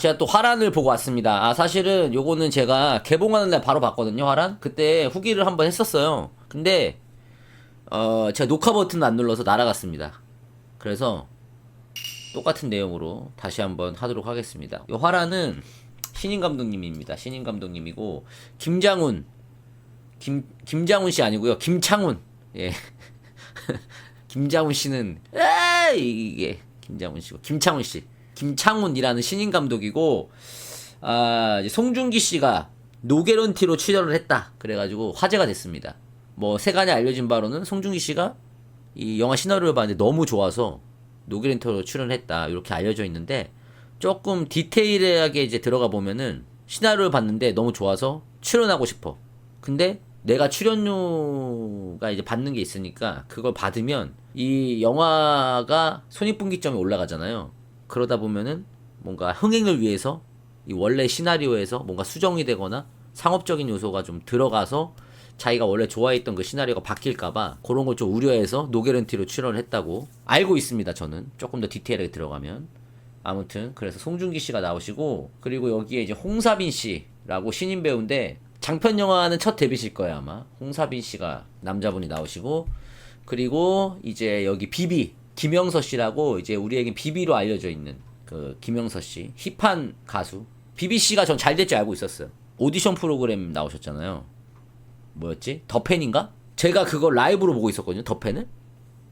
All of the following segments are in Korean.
제가 또 화란을 보고 왔습니다. 아, 사실은 요거는 제가 개봉하는 날 바로 봤거든요, 화란. 그때 후기를 한번 했었어요. 근데, 어, 제가 녹화 버튼 안 눌러서 날아갔습니다. 그래서, 똑같은 내용으로 다시 한번 하도록 하겠습니다. 요 화란은 신인 감독님입니다. 신인 감독님이고, 김장훈, 김, 김장훈 씨 아니고요. 김창훈. 예. 김장훈 씨는, 에 이게, 김장훈 씨고, 김창훈 씨. 김창훈이라는 신인 감독이고, 아, 송중기 씨가 노게런티로 출연을 했다. 그래가지고 화제가 됐습니다. 뭐, 세간에 알려진 바로는 송중기 씨가 이 영화 시나리오를 봤는데 너무 좋아서 노게런티로 출연했다. 이렇게 알려져 있는데, 조금 디테일하게 이제 들어가 보면은 시나리오를 봤는데 너무 좋아서 출연하고 싶어. 근데 내가 출연료가 이제 받는 게 있으니까 그걸 받으면 이 영화가 손익분기점이 올라가잖아요. 그러다 보면은 뭔가 흥행을 위해서 이 원래 시나리오에서 뭔가 수정이 되거나 상업적인 요소가 좀 들어가서 자기가 원래 좋아했던 그 시나리오가 바뀔까봐 그런 걸 좀 우려해서 노게런티로 출연을 했다고 알고 있습니다. 저는 조금 더 디테일하게 들어가면 아무튼 그래서 송중기 씨가 나오시고 그리고 여기에 이제 홍사빈 씨라고 신인 배우인데 장편 영화는 첫 데뷔실 거예요 아마 홍사빈 씨가 남자분이 나오시고 그리고 이제 여기 비비 김영서 씨라고 이제 우리에겐 비비로 알려져 있는 그 김영서 씨 힙한 가수. 비비 씨가 전 잘 될 줄 알고 있었어요. 오디션 프로그램 나오셨잖아요. 뭐였지? 더 팬인가? 제가 그걸 라이브로 보고 있었거든요 더 팬을.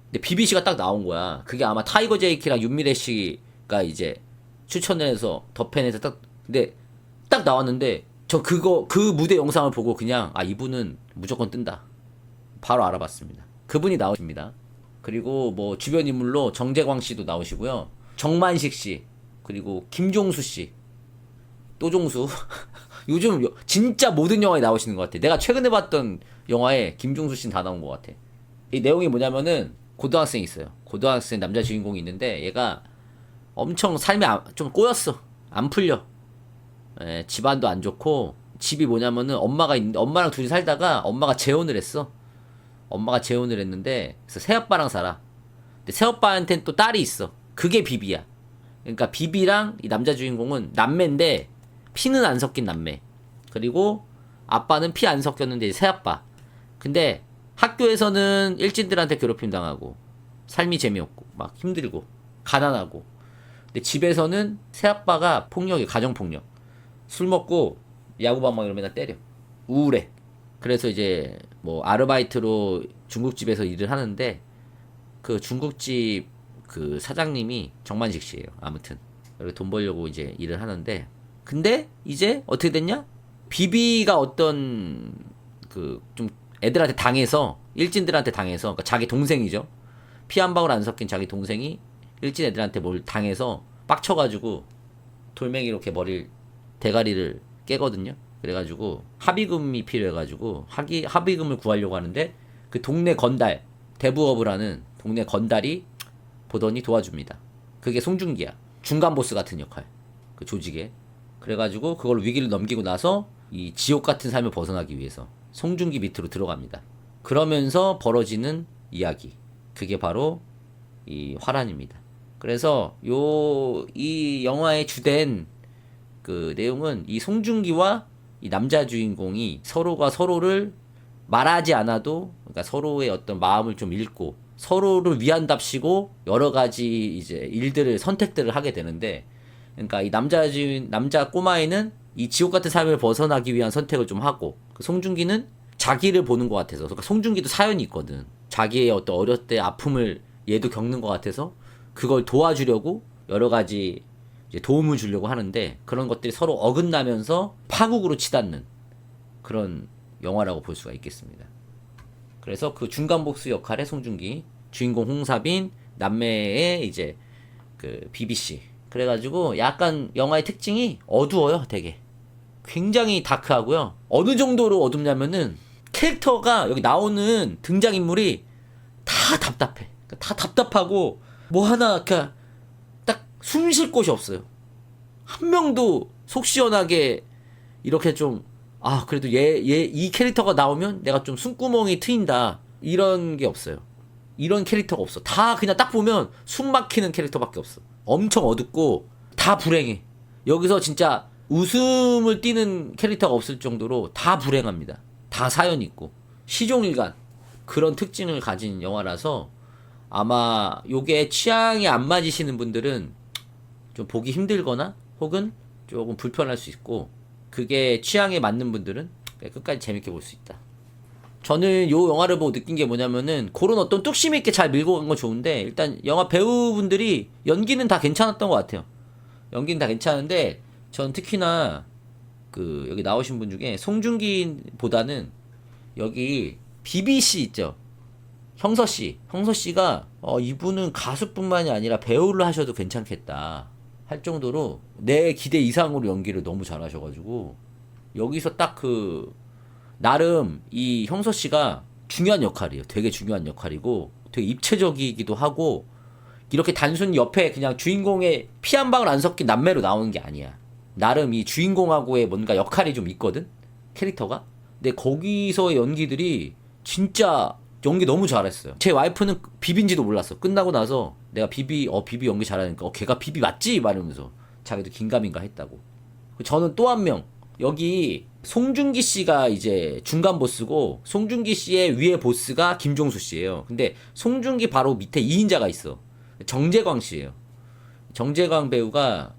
근데 비비 씨가 딱 나온 거야. 그게 아마 타이거 제이키랑 윤미래 씨가 이제 추천을 해서 더 팬에서 딱 근데 딱 나왔는데 저 그거 그 무대 영상을 보고 그냥 아 이분은 무조건 뜬다. 바로 알아봤습니다. 그분이 나오십니다 그리고 뭐 주변 인물로 정재광 씨도 나오시고요. 정만식 씨 그리고 김종수 씨 또종수. 요즘 여- 진짜 모든 영화에 나오시는 것 같아. 내가 최근에 봤던 영화에 김종수 씨는 다 나온 것 같아. 이 내용이 뭐냐면은 고등학생이 있어요. 고등학생 남자 주인공이 있는데 얘가 엄청 안- 좀 꼬였어. 안 풀려. 예, 집안도 안 좋고. 집이 뭐냐면은 엄마가 있는데 엄마랑 둘이 살다가 엄마가 재혼을 했어. 엄마가 재혼을 했는데 그래서 새아빠랑 살아. 근데 새아빠한테는 또 딸이 있어. 그게 비비야. 그러니까 비비랑 이 남자 주인공은 남매인데 피는 안 섞인 남매. 그리고 아빠는 피 안 섞였는데 새아빠. 근데 학교에서는 일진들한테 괴롭힘 당하고 삶이 재미없고 막 힘들고 가난하고 근데 집에서는 새아빠가 폭력이 가정 폭력. 술 먹고 야구방 막 이러면 맨날 때려. 우울해. 그래서 이제 뭐 아르바이트로 중국집에서 일을 하는데 그 중국집 그 사장님이 정만식 씨예요. 아무튼 돈 벌려고 이제 일을 하는데 근데 이제 어떻게 됐냐? 비비가 어떤 그 좀 애들한테 당해서 일진들한테 당해서 그러니까 자기 동생이죠. 피 한 방울 안 섞인 자기 동생이 일진 애들한테 뭘 당해서 빡쳐가지고 돌멩이로 이렇게 머리를 대가리를 깨거든요. 그래가지고 합의금이 필요해가지고 합의 합의금을 구하려고 하는데 그 동네 건달 대부업을 하는 동네 건달이 보더니 도와줍니다. 그게 송중기야. 중간 보스 같은 역할. 그 조직에. 그래가지고 그걸 위기를 넘기고 나서 이 지옥 같은 삶을 벗어나기 위해서 송중기 밑으로 들어갑니다. 그러면서 벌어지는 이야기. 그게 바로 이 화란입니다. 그래서 요 이 영화의 주된 그 내용은 이 송중기와 이 남자 주인공이 서로가 서로를 말하지 않아도 그러니까 서로의 어떤 마음을 좀 읽고 서로를 위한답시고 여러 가지 이제 일들을 선택들을 하게 되는데 그러니까 이 남자 주인 남자 꼬마애는 이 지옥 같은 삶을 벗어나기 위한 선택을 좀 하고 그 송중기는 자기를 보는 것 같아서 그러니까 송중기도 사연이 있거든. 자기의 어떤 어렸을 때 아픔을 얘도 겪는 것 같아서 그걸 도와주려고 여러 가지 도움을 주려고 하는데 그런 것들이 서로 어긋나면서 파국으로 치닫는 그런 영화라고 볼 수가 있겠습니다. 그래서 그 중간 복수 역할의 송중기, 주인공 홍사빈, 남매의 이제 그 BBC. 그래가지고 약간 영화의 특징이 어두워요, 되게. 굉장히 다크하고요. 어느 정도로 어둡냐면은 캐릭터가 여기 나오는 등장인물이 다 답답해. 그러니까 다 답답하고 뭐 하나 딱 숨 쉴 곳이 없어요. 한 명도 속 시원하게 이렇게 좀, 아, 그래도 얘, 얘, 이 캐릭터가 나오면 내가 좀 숨구멍이 트인다. 이런 게 없어요. 이런 캐릭터가 없어. 다 그냥 딱 보면 숨 막히는 캐릭터밖에 없어. 엄청 어둡고, 다 불행해. 여기서 진짜 웃음을 띠는 캐릭터가 없을 정도로 다 불행합니다. 다 사연 있고 시종일관 그런 특징을 가진 영화라서 아마 요게 취향이 안 맞으시는 분들은 좀 보기 힘들거나 혹은 조금 불편할 수 있고 그게 취향에 맞는 분들은 끝까지 재밌게 볼 수 있다. 저는 요 영화를 보고 느낀 게 뭐냐면은 그런 어떤 뚝심 있게 잘 밀고 간 건 좋은데 일단 영화 배우분들이 연기는 다 괜찮았던 것 같아요. 연기는 다 괜찮은데 전 특히나 그 여기 나오신 분 중에 송중기보다는 여기 씨 있죠. 형서 씨, 형서 씨가 어, 이분은 가수뿐만이 아니라 배우를 하셔도 괜찮겠다 할 정도로 내 기대 이상으로 연기를 너무 잘하셔가지고 여기서 딱 그 나름 이 형서 씨가 중요한 역할이에요. 되게 중요한 역할이고 되게 입체적이기도 하고 이렇게 단순 옆에 그냥 주인공의 피 한 방울 안 섞인 남매로 나오는 게 아니야. 나름 이 주인공하고의 뭔가 역할이 좀 있거든 캐릭터가. 근데 거기서의 연기들이 진짜 연기 너무 잘했어요. 제 와이프는 비비인지도 몰랐어. 끝나고 나서 내가 비비 어 비비 연기 잘하니까 어 걔가 비비 맞지? 말하면서 자기도 긴가민가 했다고. 저는 또 한 명 여기 송중기 씨가 이제 중간 보스고 송중기 씨의 위에 보스가 김종수 씨예요. 근데 송중기 바로 밑에 2인자가 있어. 정재광 씨예요. 정재광 배우가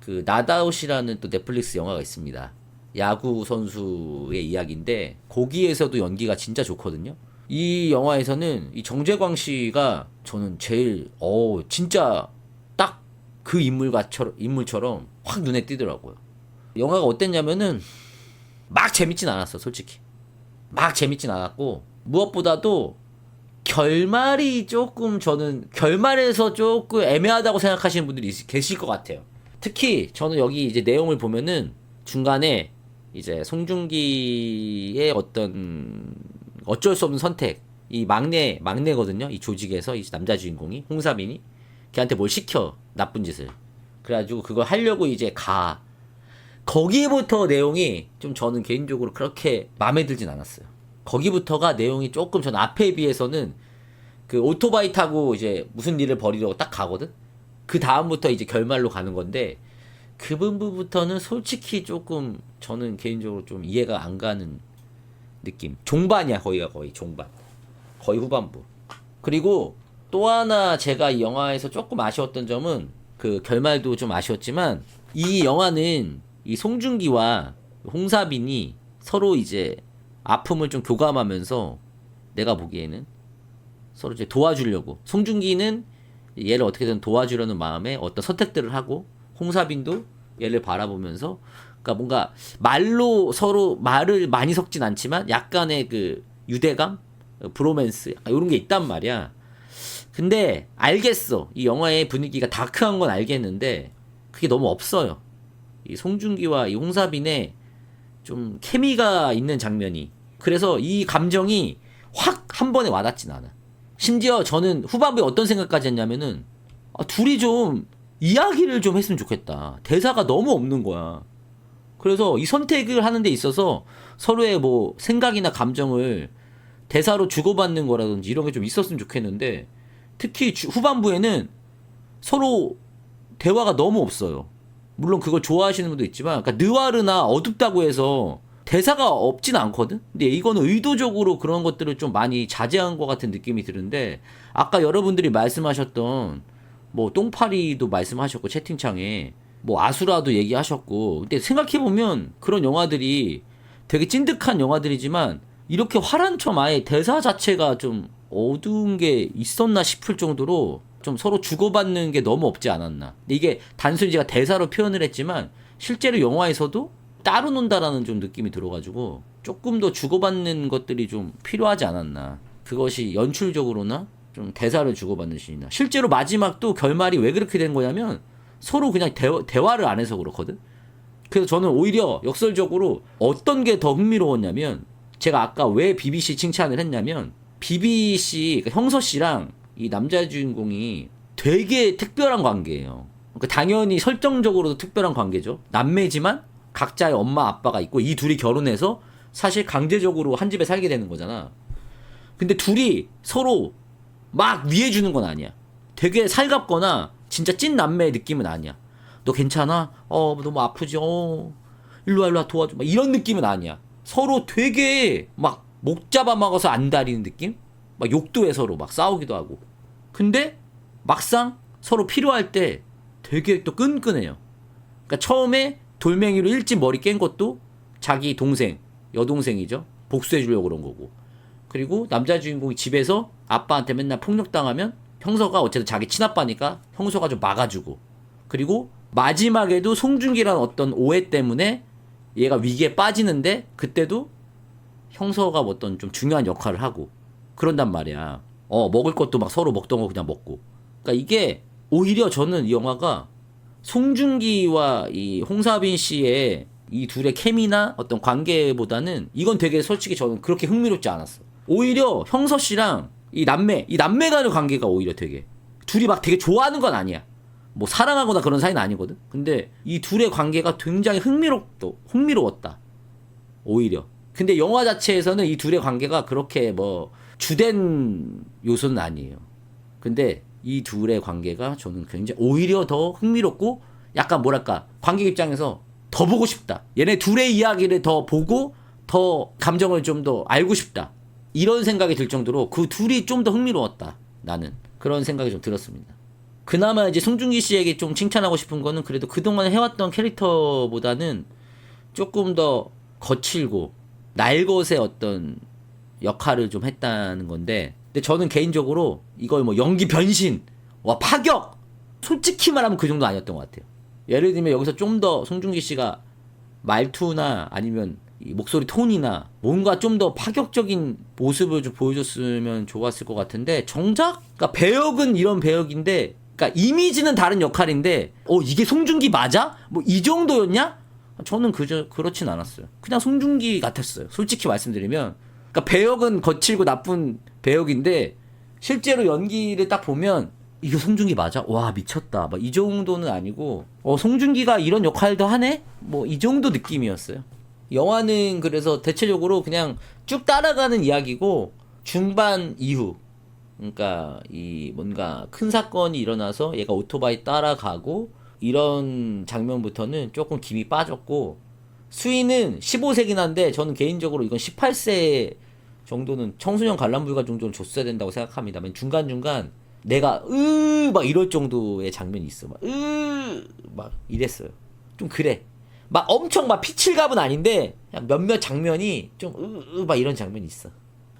그 나다웃이라는 또 넷플릭스 영화가 있습니다. 야구 선수의 이야기인데 거기에서도 연기가 진짜 좋거든요. 이 영화에서는 이 정재광 씨가 저는 제일 어 진짜 딱 그 인물과처럼 인물처럼 확 눈에 띄더라고요. 영화가 어땠냐면은 막 재밌진 않았어, 솔직히. 막 재밌진 않았고 무엇보다도 결말이 조금 저는 결말에서 조금 애매하다고 생각하시는 분들이 있- 계실 것 같아요. 특히 저는 여기 이제 내용을 보면은 중간에 이제 송중기의 어떤 어쩔 수 없는 선택 이 막내 막내거든요. 이 조직에서 이 남자 주인공이 홍사빈이 걔한테 뭘 시켜 나쁜 짓을 그래가지고 그걸 하려고 이제 가 거기부터 내용이 좀 저는 개인적으로 그렇게 마음에 들진 않았어요. 거기부터가 내용이 조금 전 앞에 비해서는 그 오토바이 타고 이제 무슨 일을 벌이려고 딱 가거든. 그 다음부터 이제 결말로 가는 건데 그 부분부터는 솔직히 조금 저는 개인적으로 좀 이해가 안 가는 느낌. 종반이야 거의가 거의 종반. 거의 후반부. 그리고 또 하나 제가 이 영화에서 조금 아쉬웠던 점은 그 결말도 좀 아쉬웠지만 이 영화는 이 송중기와 홍사빈이 서로 이제 아픔을 좀 교감하면서 내가 보기에는 서로 이제 도와주려고 송중기는 얘를 어떻게든 도와주려는 마음에 어떤 선택들을 하고 홍사빈도 얘를 바라보면서 그러니까 뭔가 말로 서로 말을 많이 섞진 않지만 약간의 그 유대감, 브로맨스 약간 이런 게 있단 말이야. 근데 알겠어. 이 영화의 분위기가 다크한 건 알겠는데 그게 너무 없어요. 이 송중기와 이 홍사빈의 좀 케미가 있는 장면이 그래서 이 감정이 확 한 번에 와닿진 않아. 심지어 저는 후반부에 어떤 생각까지 했냐면은 아, 둘이 좀 이야기를 좀 했으면 좋겠다. 대사가 너무 없는 거야. 그래서 이 선택을 하는 데 있어서 서로의 뭐 생각이나 감정을 대사로 주고받는 거라든지 이런 게 좀 있었으면 좋겠는데 특히 주- 후반부에는 서로 대화가 너무 없어요. 물론 그걸 좋아하시는 분도 있지만 그러니까 느와르나 어둡다고 해서 대사가 없진 않거든. 근데 이거는 의도적으로 그런 것들을 좀 많이 자제한 것 같은 느낌이 드는데 아까 여러분들이 말씀하셨던 뭐 똥파리도 말씀하셨고 채팅창에 뭐 아수라도 얘기하셨고 근데 생각해 보면 그런 영화들이 되게 찐득한 영화들이지만 이렇게 화란처럼 아예 대사 자체가 좀 어두운 게 있었나 싶을 정도로 좀 서로 주고받는 게 너무 없지 않았나. 이게 단순히 제가 대사로 표현을 했지만 실제로 영화에서도 따로 논다라는 좀 느낌이 들어가지고 조금 더 주고받는 것들이 좀 필요하지 않았나. 그것이 연출적으로나 좀 대사를 주고받는 신이나 실제로 마지막도 결말이 왜 그렇게 된 거냐면 서로 그냥 대, 대화를 안 해서 그렇거든. 그래서 저는 오히려 역설적으로 어떤 게 더 흥미로웠냐면 제가 아까 왜 BBC 칭찬을 했냐면 BBC 그러니까 형서 씨랑 이 남자 주인공이 되게 특별한 관계예요. 그러니까 당연히 설정적으로도 특별한 관계죠. 남매지만 각자의 엄마 아빠가 있고 이 둘이 결혼해서 사실 강제적으로 한 집에 살게 되는 거잖아. 근데 둘이 서로 막 위해 주는 건 아니야. 되게 살갑거나 진짜 찐 남매의 느낌은 아니야. 너 괜찮아? 어 너무 아프지? 어 일로와 일로와 도와줘 막 이런 느낌은 아니야 서로 되게 막 목 잡아먹어서 안 다리는 느낌? 막 욕도 해 서로 막 싸우기도 하고 근데 막상 서로 필요할 때 되게 또 끈끈해요 그러니까 처음에 돌멩이로 일찍 머리 깬 것도 자기 동생 여동생이죠 복수해 주려고 그런 거고 그리고 남자 주인공이 집에서 아빠한테 맨날 폭력당하면 형서가 어쨌든 자기 친아빠니까 형서가 좀 막아주고 그리고 마지막에도 송중기란 어떤 오해 때문에 얘가 위기에 빠지는데 그때도 형서가 뭐 어떤 좀 중요한 역할을 하고 그런단 말이야. 어 먹을 것도 막 서로 먹던 거 그냥 먹고. 그러니까 이게 오히려 저는 이 영화가 송중기와 이 홍사빈 씨의 이 둘의 케미나 어떤 관계보다는 이건 되게 솔직히 저는 그렇게 흥미롭지 않았어. 오히려 형서 씨랑 이 남매, 이 남매 간의 관계가 오히려 되게 둘이 막 되게 좋아하는 건 아니야. 뭐 사랑하거나 그런 사이는 아니거든. 근데 이 둘의 관계가 굉장히 흥미롭도 흥미로웠다. 오히려. 근데 영화 자체에서는 이 둘의 관계가 그렇게 뭐 주된 요소는 아니에요. 근데 이 둘의 관계가 저는 굉장히 오히려 더 흥미롭고 약간 뭐랄까 관객 입장에서 더 보고 싶다. 얘네 둘의 이야기를 더 보고 더 감정을 좀 더 알고 싶다. 이런 생각이 들 정도로 그 둘이 좀 더 흥미로웠다. 나는 그런 생각이 좀 들었습니다. 그나마 이제 송중기 씨에게 좀 칭찬하고 싶은 거는 그래도 그동안 해왔던 캐릭터보다는 조금 더 거칠고 날것의 어떤 역할을 좀 했다는 건데 근데 저는 개인적으로 이걸 뭐 연기 변신 와 파격 솔직히 말하면 그 정도 아니었던 것 같아요 예를 들면 여기서 좀 더 송중기 씨가 말투나 아니면 이 목소리 톤이나 뭔가 좀 더 파격적인 모습을 좀 보여줬으면 좋았을 것 같은데 정작 그러니까 배역은 이런 배역인데 그러니까 이미지는 다른 역할인데 어 이게 송중기 맞아? 뭐 이 정도였냐? 저는 그저 그렇진 않았어요. 그냥 송중기 같았어요. 솔직히 말씀드리면 그러니까 배역은 거칠고 나쁜 배역인데 실제로 연기를 딱 보면 이거 송중기 맞아? 와 미쳤다. 막 이 정도는 아니고 어 송중기가 이런 역할도 하네? 뭐 이 정도 느낌이었어요. 영화는 그래서 대체적으로 그냥 쭉 따라가는 이야기고 중반 이후 그러니까 이 뭔가 큰 사건이 일어나서 얘가 오토바이 따라가고 이런 장면부터는 조금 김이 빠졌고 수위는 15세긴 한데 저는 개인적으로 이건 18세 정도는 청소년 관람불가 정도는 줬어야 된다고 생각합니다. 맨 중간 중간 내가 으 막 이럴 정도의 장면이 있어. 막으막 이랬어요. 좀 그래. 막 엄청 막 피칠갑은 아닌데 몇몇 장면이 좀으막 이런 장면이 있어.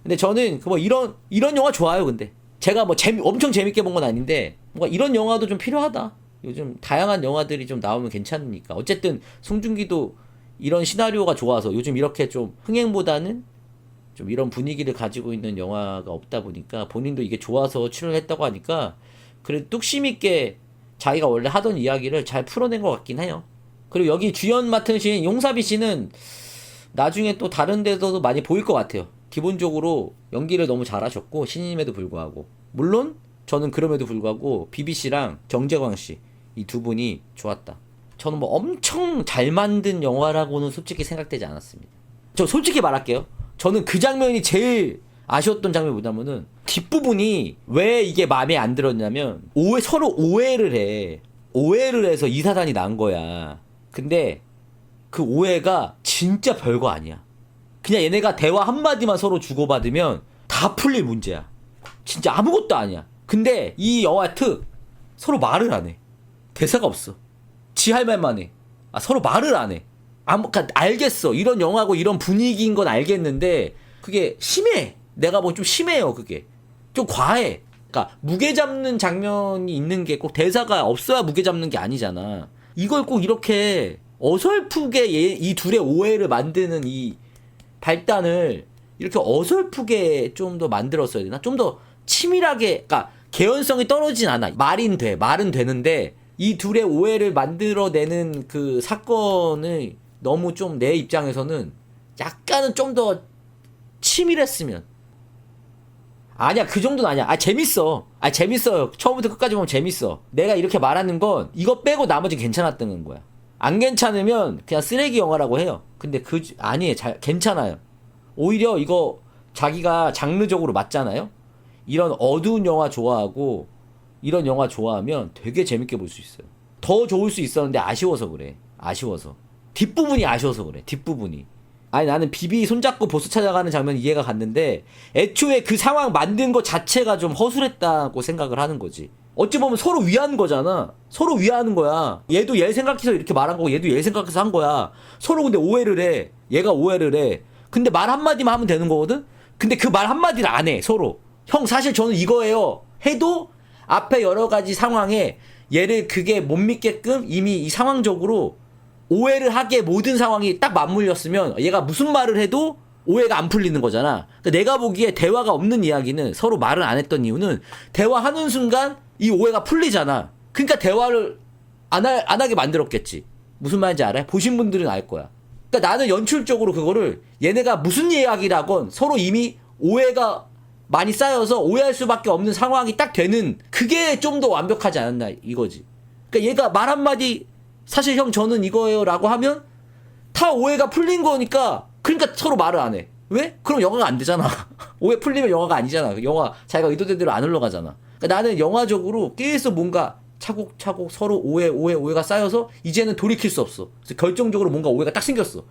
근데 저는 그 뭐 이런 이런 영화 좋아요. 근데 제가 뭐 재미 엄청 재밌게 본 건 아닌데 뭔가 이런 영화도 좀 필요하다. 요즘 다양한 영화들이 좀 나오면 괜찮으니까. 어쨌든 송중기도 이런 시나리오가 좋아서 요즘 이렇게 좀 흥행보다는 좀 이런 분위기를 가지고 있는 영화가 없다 보니까 본인도 이게 좋아서 출연했다고 하니까 그래도 뚝심 있게 자기가 원래 하던 이야기를 잘 풀어낸 것 같긴 해요. 그리고 여기 주연 맡은 신 용사비 씨는 나중에 또 다른 데서도 많이 보일 것 같아요. 기본적으로 연기를 너무 잘하셨고 신임에도 불구하고 물론 저는 그럼에도 불구하고 씨랑 정재광 씨 이 두 분이 좋았다. 저는 뭐 엄청 잘 만든 영화라고는 솔직히 생각되지 않았습니다. 저 솔직히 말할게요. 저는 그 장면이 제일 아쉬웠던 장면이 뭐냐면은 뒷부분이 왜 이게 마음에 안 들었냐면 오해 서로 오해를 해. 오해를 해서 이 사단이 난 거야. 근데 그 오해가 진짜 별거 아니야. 그냥 얘네가 대화 한마디만 서로 주고받으면 다 풀릴 문제야. 진짜 아무것도 아니야. 근데 이 영화 특 서로 말을 안 해. 대사가 없어. 지 할 말만 해. 아, 서로 말을 안 해. 아무, 그니까 알겠어. 이런 영화고 이런 분위기인 건 알겠는데, 그게 심해. 내가 뭐좀 심해요, 그게. 좀 과해. 그니까, 무게 잡는 장면이 있는 게 꼭 대사가 없어야 무게 잡는 게 아니잖아. 이걸 꼭 이렇게 어설프게 이 둘의 오해를 만드는 이 발단을 이렇게 어설프게 좀 더 만들었어야 되나? 좀 더 치밀하게, 그니까, 개연성이 떨어지진 않아. 말인 돼. 말은 되는데, 이 둘의 오해를 만들어내는 그 사건을 너무 좀 내 입장에서는 약간은 좀 더 치밀했으면. 아니야, 그 정도는 아니야. 아, 재밌어. 아, 재밌어요. 처음부터 끝까지 보면 재밌어. 내가 이렇게 말하는 건 이거 빼고 나머지 괜찮았던 거야. 안 괜찮으면 그냥 쓰레기 영화라고 해요. 근데 그, 아니에요. 잘, 괜찮아요. 오히려 이거 자기가 장르적으로 맞잖아요? 이런 어두운 영화 좋아하고 이런 영화 좋아하면 되게 재밌게 볼 수 있어요. 더 좋을 수 있었는데 아쉬워서 그래. 아쉬워서. 뒷부분이 아쉬워서 그래. 뒷부분이. 아니 나는 비비 손잡고 보스 찾아가는 장면 이해가 갔는데 애초에 그 상황 만든 것 자체가 좀 허술했다고 생각을 하는 거지. 어찌 보면 서로 위하는 거잖아. 서로 위하는 거야. 얘도 얘 생각해서 이렇게 말한 거고 얘도 얘 생각해서 한 거야. 서로 근데 오해를 해. 얘가 오해를 해. 근데 말 한마디만 하면 되는 거거든? 근데 그 말 한마디를 안 해, 서로. 형, 사실 저는 이거예요. 해도 앞에 여러 가지 상황에 얘를 그게 못 믿게끔 이미 이 상황적으로 오해를 하게 모든 상황이 딱 맞물렸으면 얘가 무슨 말을 해도 오해가 안 풀리는 거잖아. 그러니까 내가 보기에 대화가 없는 이야기는 서로 말을 안 했던 이유는 대화하는 순간 이 오해가 풀리잖아. 그러니까 대화를 안, 하, 안 하게 만들었겠지. 무슨 말인지 알아? 보신 분들은 알 거야. 그러니까 나는 연출적으로 그거를 얘네가 무슨 이야기라건 서로 이미 오해가 많이 쌓여서 오해할 수밖에 없는 상황이 딱 되는 그게 좀 더 완벽하지 않았나 이거지. 그러니까 얘가 말 한마디 사실 형 저는 이거예요라고 하면 다 오해가 풀린 거니까 그러니까 서로 말을 안 해. 왜? 그럼 영화가 안 되잖아. 오해 풀리면 영화가 아니잖아. 영화 자기가 의도된 대로 안 흘러가잖아. 그러니까 나는 영화적으로 계속 뭔가 차곡차곡 서로 오해 오해 오해가 쌓여서 이제는 돌이킬 수 없어. 그래서 결정적으로 뭔가 오해가 딱 생겼어.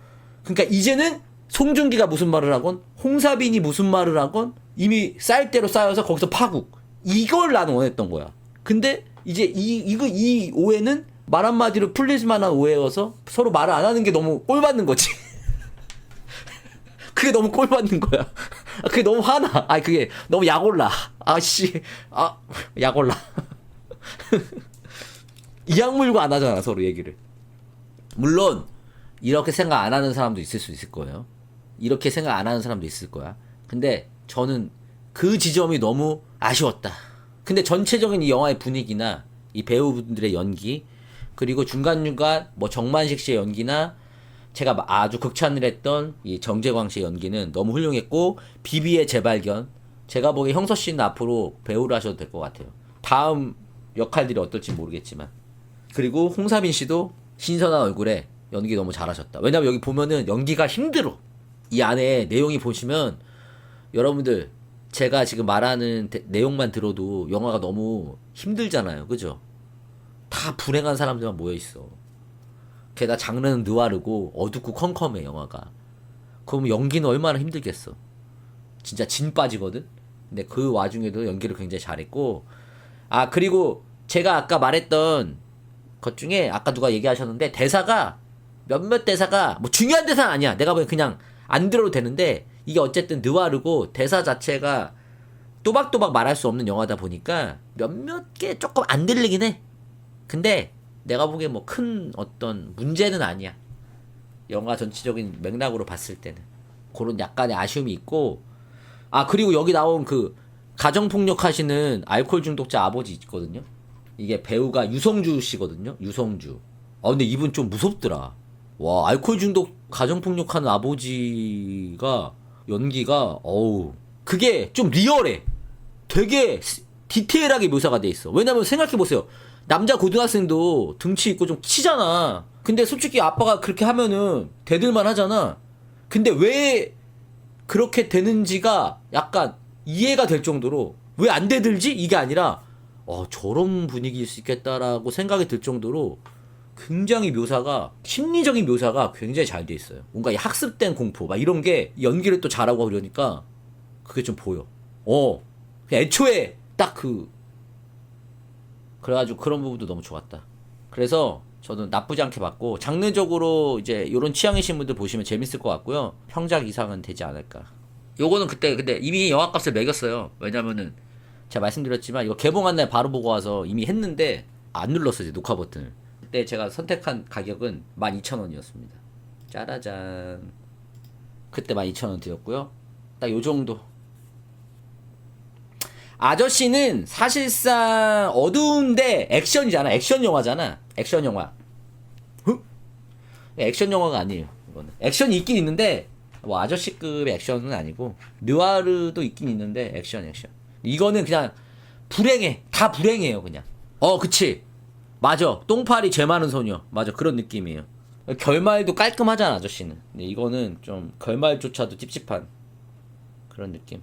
그러니까 이제는 송중기가 무슨 말을 하건 홍사빈이 무슨 말을 하건 이미 쌓일 대로 쌓여서 거기서 파국. 이걸 나는 원했던 거야. 근데 이제 이 이거 이 오해는 말 한마디로 풀릴 만한 오해여서 서로 말을 안 하는 게 너무 꼴 받는 거지. 그게 너무 꼴 받는 거야. 아, 그게 너무 화나. 아, 그게 너무 약올라. 아씨, 아, 약올라. 이악 물고 안 하잖아, 서로 얘기를. 물론, 이렇게 생각 안 하는 사람도 있을 수 있을 거예요. 이렇게 생각 안 하는 사람도 있을 거야. 근데 저는 그 지점이 너무 아쉬웠다. 근데 전체적인 이 영화의 분위기나 이 배우분들의 연기, 그리고 중간중간 뭐 정만식 씨의 연기나 제가 마- 아주 극찬을 했던 이 정재광 씨의 연기는 너무 훌륭했고 비비의 재발견 제가 보기에 형서 씨는 앞으로 배우를 하셔도 될 것 같아요. 다음 역할들이 어떨지 모르겠지만 그리고 홍사빈 씨도 신선한 얼굴에 연기 너무 잘하셨다. 왜냐면 여기 보면은 연기가 힘들어. 이 안에 내용이 보시면 여러분들 제가 지금 말하는 대- 내용만 들어도 영화가 너무 힘들잖아요. 그죠? 다 불행한 사람들만 모여 있어. 게다가 장르는 느와르고 어둡고 컴컴해 영화가. 그럼 연기는 얼마나 힘들겠어. 진짜 진 빠지거든. 근데 그 와중에도 연기를 굉장히 잘했고 아 그리고 제가 아까 말했던 것 중에 아까 누가 얘기하셨는데 대사가 몇몇 대사가 뭐 중요한 대사는 아니야. 내가 보기엔 그냥 안 들어도 되는데 이게 어쨌든 느와르고 대사 자체가 또박또박 말할 수 없는 영화다 보니까 몇몇 개 조금 안 들리긴 해. 근데 내가 보기엔 뭐큰 어떤 문제는 아니야. 영화 전체적인 맥락으로 봤을 때는 그런 약간의 아쉬움이 있고 아 그리고 여기 나온 그 가정 폭력 하시는 알코올 중독자 아버지 있거든요. 이게 배우가 유성주 씨거든요. 유성주. 아 근데 이분 좀 무섭더라. 와 알코올 중독 가정 폭력하는 아버지가 연기가 어우 그게 좀 리얼해. 되게 스- 디테일하게 묘사가 돼 있어. 왜냐면 생각해 보세요. 남자 고등학생도 등치 있고 좀 치잖아. 근데 솔직히 아빠가 그렇게 하면은 대들만 하잖아. 근데 왜 그렇게 되는지가 약간 이해가 될 정도로 왜 안 대들지? 이게 아니라 어, 저런 분위기일 수 있겠다라고 생각이 들 정도로 굉장히 묘사가 심리적인 묘사가 굉장히 잘 돼 있어요. 뭔가 이 학습된 공포 막 이런 게 연기를 또 잘하고 그러니까 그게 좀 보여. 어. 애초에 딱그 그래가지고 그런 부분도 너무 좋았다. 그래서 저는 나쁘지 않게 봤고 장르적으로 이제 이런 취향이신 분들 보시면 재밌을 것 같고요. 평작 이상은 되지 않을까. 요거는 그때 근데 이미 영화값을 매겼어요. 왜냐면은 제가 말씀드렸지만 이거 개봉한 날 바로 보고 와서 이미 했는데 안 눌렀어요 녹화 버튼을. 그때 제가 선택한 가격은 12,000원이었습니다. 짜라잔. 그때 12,000원 드렸고요. 딱 요 정도. 아저씨는 사실상 어두운데 액션이잖아. 액션 영화잖아. 액션 영화. huh? 액션 영화가 아니에요. 이거는 액션이 있긴 있는데 뭐 아저씨급의 액션은 아니고 느와르도 있긴 있는데 액션 액션. 이거는 그냥 불행해. 다 불행해요, 그냥. 어, 그치. 맞아. 똥파리 죄 많은 소녀. 맞아. 그런 느낌이에요. 결말도 깔끔하잖아, 아저씨는. 근데 이거는 좀 결말조차도 찝찝한 그런 느낌.